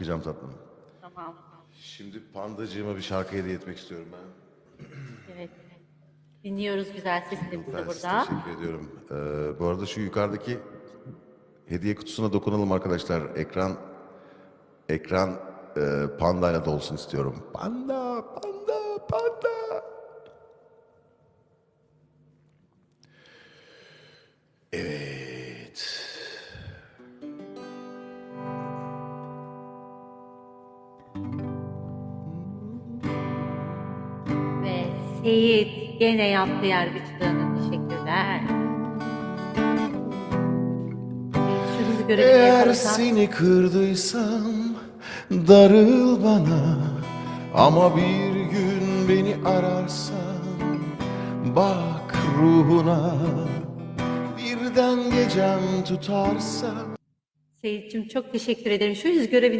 Bakacağım tatlım. Tamam. Şimdi pandacığıma bir şarkı hediye etmek istiyorum ben. Evet. Dinliyoruz güzel sesini size burada. teşekkür ediyorum. Ee, bu arada şu yukarıdaki hediye kutusuna dokunalım arkadaşlar. Ekran ekran e, pandayla dolsun istiyorum. Panda, panda, panda. Ve Seyit gene yaptı yargıçlığını. Teşekkürler. Eğer yaparsan. seni kırdıysam darıl bana Ama bir gün beni ararsan Bak ruhuna Birden gecem tutarsa Seyit'cim çok teşekkür ederim. Şu yüz görevini